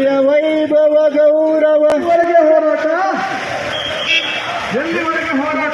ಶ್ರೀಯ ವೈಭವ ಗೌರವ ಎಲ್ಲಿವರೆಗೆ ಹೋರಾಟ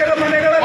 ನಾಯಕರ ಮನೆಗಳ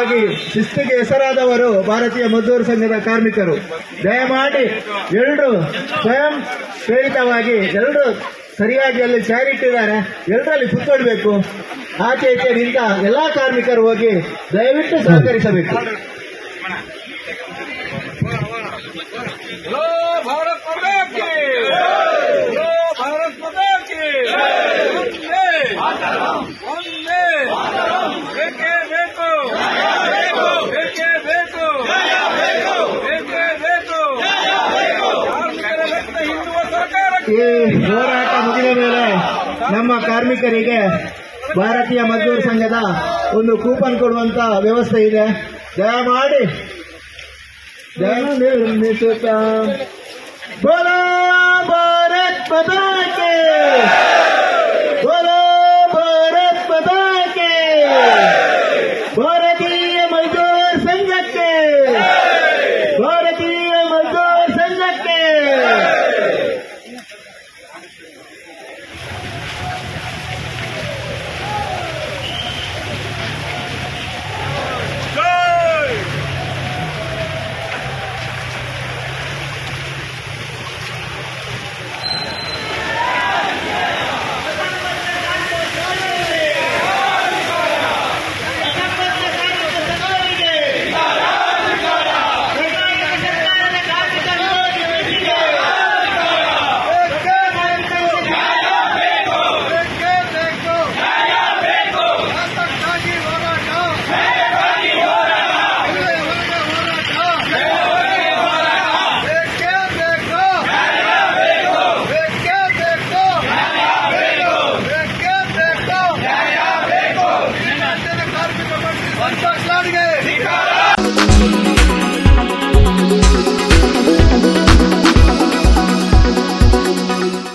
ಮೂಲಕವಾಗಿ ಶಿಸ್ತಿಗೆ ಹೆಸರಾದವರು ಭಾರತೀಯ ಮಜದೂರ್ ಸಂಘದ ಕಾರ್ಮಿಕರು. ದಯಮಾಡಿ ಎಲ್ಲರೂ ಸ್ವಯಂ ಪ್ರೇರಿತವಾಗಿ ಎಲ್ಲರೂ ಸರಿಯಾಗಿ ಅಲ್ಲಿ ಚೇರ್ ಇಟ್ಟಿದ್ದಾರೆ. ಎಲ್ಲರಲ್ಲಿ ಸುತ್ತೋಡ್ಬೇಕು ಆಚೆ ನಿಂತ ಎಲ್ಲಾ ಕಾರ್ಮಿಕರು ಹೋಗಿ ದಯವಿಟ್ಟು ಸಹಕರಿಸಬೇಕು. ನಮ್ಮ ಕಾರ್ಮಿಕರಿಗೆ ಭಾರತೀಯ ಮಜ್ದೂರ್ ಸಂಘದ ಒಂದು ಕೂಪನ್ ಕೊಡುವಂತ ವ್ಯವಸ್ಥೆ ಇದೆ. ದಯಮಾಡಿ ದಯ